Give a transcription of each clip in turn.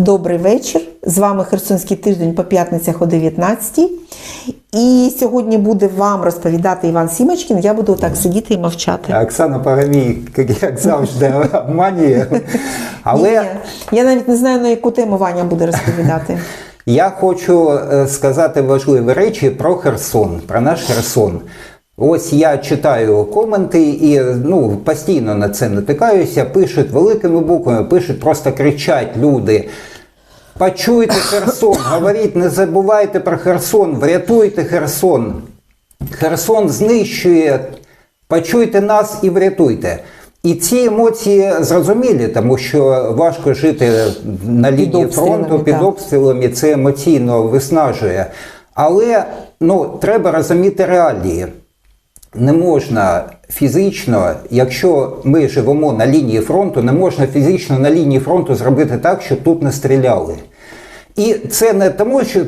Добрий вечір. З вами Херсонський тиждень по п'ятницях о 19 І сьогодні буде вам розповідати Іван Сімочкін. Я буду так сидіти і мовчати. Оксана Парамій, як завжди, обманює. Але Ні, я навіть не знаю, на яку тему Ваня буде розповідати. я хочу е, сказати важливі речі про Херсон, про наш Херсон. Ось я читаю коменти і ну, постійно на це натикаюся, пишуть великими буквами, пишуть, просто кричать люди. Почуйте Херсон, говоріть, не забувайте про Херсон, врятуйте Херсон. Херсон знищує, почуйте нас і врятуйте. І ці емоції зрозумілі, тому що важко жити на лінії обстрілами, фронту під так. обстрілами, це емоційно виснажує. Але ну, треба розуміти реалії. Не можна фізично, якщо ми живемо на лінії фронту, не можна фізично на лінії фронту зробити так, щоб тут не стріляли. І це не тому, що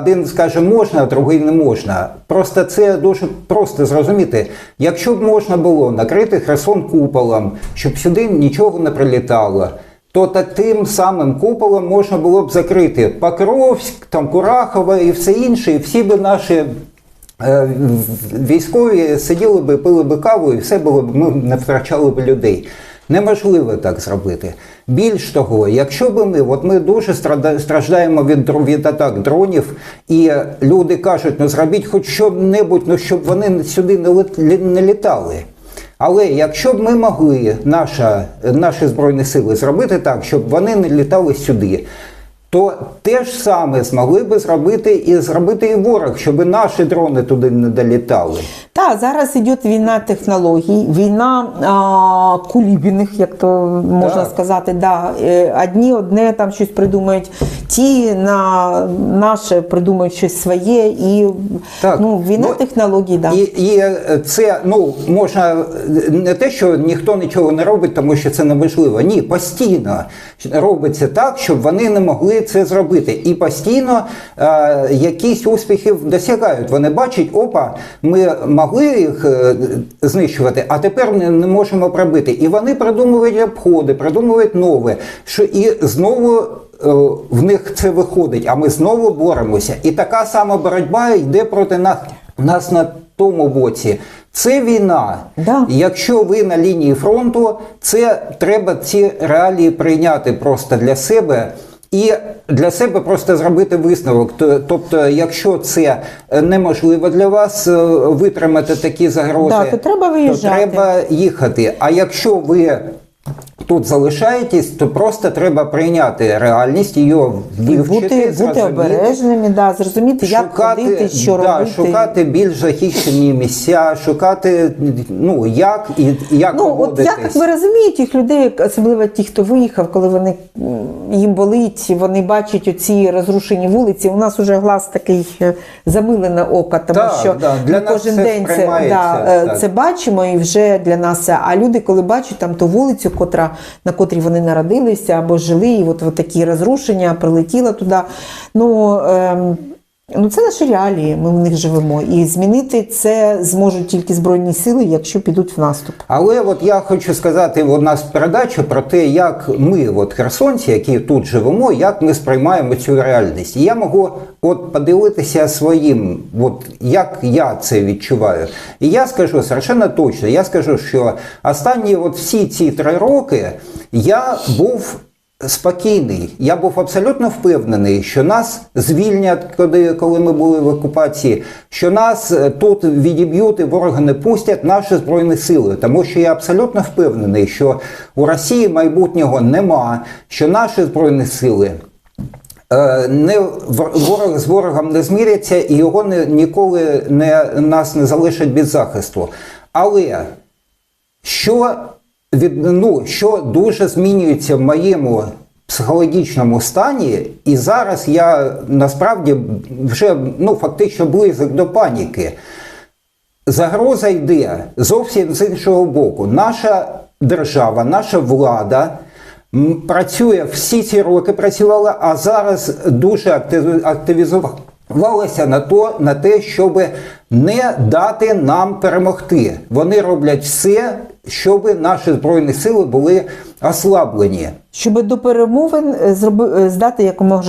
один скаже можна, а другий не можна. Просто це дуже просто зрозуміти. Якщо б можна було накрити Херсон куполом, щоб сюди нічого не прилітало, то таким самим куполом можна було б закрити Покровськ, там Курахова і все інше, і всі би наші Військові сиділи би, пили би каву, і все було б, ми не втрачали б людей. Неможливо так зробити. Більш того, якщо б ми, от ми дуже страждаємо від, від атак дронів, і люди кажуть, ну зробіть хоч що-небудь, ну щоб вони сюди не, не літали. Але якщо б ми могли, наша, наші збройні сили, зробити так, щоб вони не літали сюди, то те ж саме змогли би зробити і зробити і ворог, щоб наші дрони туди не долітали. Та зараз йде війна технологій, війна а, кулібіних, як то можна Так. сказати. Да. Е, Одні одне там щось придумають, ті на наше придумають щось своє. І Так. ну, війна Ну, технологій, да. І, і е, це ну можна е, не те, що ніхто нічого не робить, тому що це неможливо. Ні, постійно робиться так, щоб вони не могли це зробити. І постійно е, якісь успіхів досягають. Вони бачать, опа, ми могли їх е, знищувати, а тепер не, не можемо пробити. І вони придумують обходи, придумують нове. Що і знову. е, В них це виходить, а ми знову боремося. І така сама боротьба йде проти нас, нас на тому боці. Це війна. Да. Якщо ви на лінії фронту, це треба ці реалії прийняти просто для себе. І для себе просто зробити висновок. Тобто, якщо це неможливо для вас е, витримати такі загрози, Да, то треба виїжджати. треба їхати. А якщо ви тут залишаєтесь, то просто треба прийняти реальність, її вивчити, бути, бути обережними, да, зрозуміти, як ходити, що да, робити. шукати більш захищені місця, шукати ну як і як Ну, от поводитись. я так ви розумію тих людей, особливо ті, хто виїхав, коли вони їм болить, вони бачать оці розрушені вулиці. У нас уже глаз такий е, замилене око, тому Так, що да, для ми нас кожен це день це, да, е, так. це бачимо і вже для нас. А люди, коли бачать там ту вулицю, котра, на котрій вони народилися або жили, і от, от такі розрушення, прилетіла туди. Ну, ем, Ну, це наші реалії, ми в них живемо. І змінити це зможуть тільки Збройні сили, якщо підуть в наступ. Але от я хочу сказати, у нас передача про те, як ми, от херсонці, які тут живемо, як ми сприймаємо цю реальність. І я можу от поділитися своїм, от як я це відчуваю. І я скажу совершенно точно, я скажу, що останні от всі ці три роки я був. Спокійний, я був абсолютно впевнений, що нас звільнять, коли, коли ми були в окупації, що нас е, тут відіб'ють і ворога не пустять наші збройні сили. Тому що я абсолютно впевнений, що у Росії майбутнього нема, що наші збройні сили е, не вор- ворог з ворогом не зміряться і його не, ніколи не, нас не залишать без захисту. Але що від ну, що дуже змінюється в моєму психологічному стані, і зараз я насправді вже ну фактично близок до паніки. Загроза йде зовсім з іншого боку. Наша держава, наша влада працює всі ці роки працювала, а зараз дуже активізувалася на то, на те, щоб не дати нам перемогти. Вони роблять все, щоб наші збройні сили були ослаблені. Щоб до перемовин е, зроби, е, здати якомога,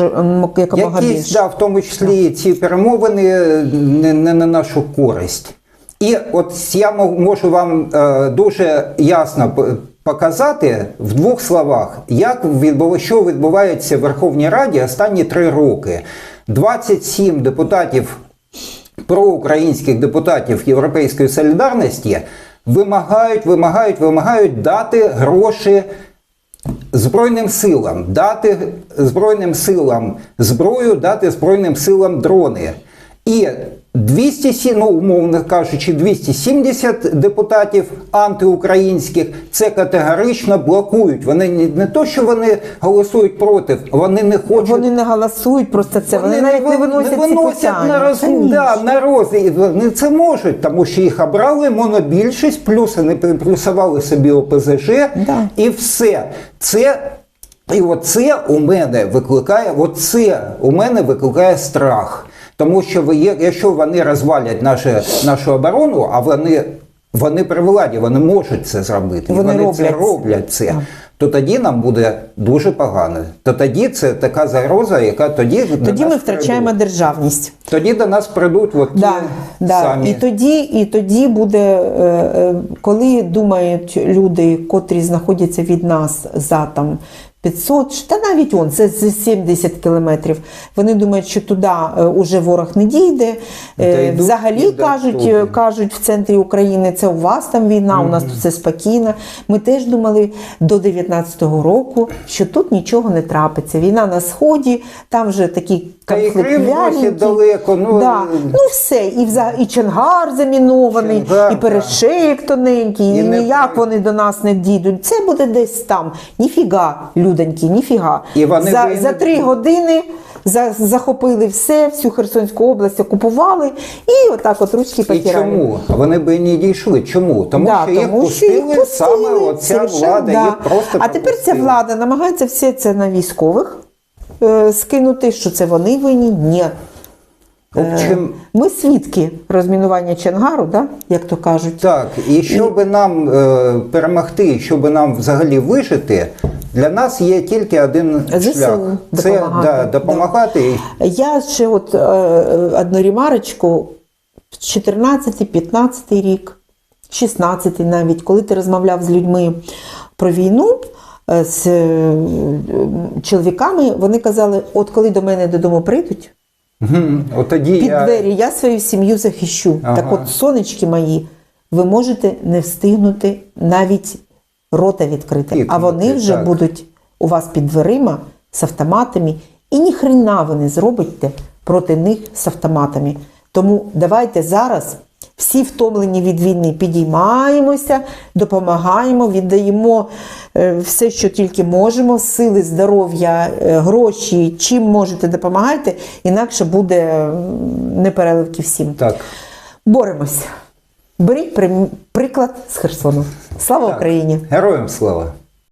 якомога Якісь, більше. да, в тому числі ці перемовини е, не, не на нашу користь. І от я можу вам дуже ясно показати в двох словах, як відбув, що відбувається в Верховній Раді останні три роки. 27 депутатів проукраїнських депутатів Європейської солідарності вимагають, вимагають, вимагають дати гроші Збройним силам, дати Збройним силам зброю, дати Збройним силам дрони. І 200, ну, умовно кажучи, 270 депутатів антиукраїнських це категорично блокують. Вони не, не то, що вони голосують проти, вони не хочуть. Вони не голосують просто це. Вони, навіть не виносять, ці питання. на, роз... Да, на розгляд. Вони це можуть, тому що їх обрали монобільшість, плюс вони приплюсували собі ОПЗЖ Да. і все. Це і оце у мене викликає, оце у мене викликає страх. Тому що ви є, якщо вони розвалять нашу, нашу оборону, а вони, вони при владі, вони можуть це зробити. Вони вони роблять це. роблять це. То тоді нам буде дуже погано. То тоді це така загроза, яка тоді Тоді ми втрачаємо прийдуть. державність. Тоді до нас прийдуть от ті Да, да. самі. І тоді, і тоді буде, е, е, коли думають люди, котрі знаходяться від нас за там 500, та навіть он, це 70 кілометрів. Вони думають, що туди е, уже ворог не дійде. Е, Та Взагалі і кажуть, туди. е, кажуть в центрі України, це у вас там війна, у нас тут все спокійно. Ми теж думали до 19-го року, що тут нічого не трапиться. Війна на сході, там вже такі Та конфлікт далеко, ну, да. ну все, і, вза... і Чонгар замінований, Чонгар, і перешейк тоненький, і, І не- ніяк вони до нас не дійдуть. Це буде десь там. Ніфіга, людоньки, ніфіга. І вони за, за три години за, захопили все, всю Херсонську область окупували, і отак от ручки І потирали. чому? Вони би не дійшли. Чому? Тому Да, що їх тому пустили, їх пустили, саме оця влада, да. їх просто А тепер ця влада намагається все це на військових е, скинути, що це вони винні. Ні. Общем, Ми свідки розмінування Чангару, да? як то кажуть. Так, і щоб нам е, перемогти, щоб нам взагалі вижити, для нас є тільки один ЗСУ шлях. Це допомагати, да, да. допомагати. Я ще от е, одну ремарочку, 14-15 рік, 16 навіть, коли ти розмовляв з людьми про війну, е, з е, чоловіками, вони казали, от коли до мене додому прийдуть, От тоді під я... двері я свою сім'ю захищу. Ага. Так от, сонечки мої, ви можете не встигнути навіть рота відкрити, а Пікнути, вони вже так. будуть у вас під дверима з автоматами, і ніхрена ви не зробите проти них з автоматами. Тому давайте зараз. Всі втомлені від війни, підіймаємося, допомагаємо, віддаємо е, все, що тільки можемо, сили, здоров'я, е, гроші, чим можете, допомагайте, інакше буде непереливки всім. Так. Боремося. Беріть приклад з Херсону. Слава Так. Україні! Героям слава!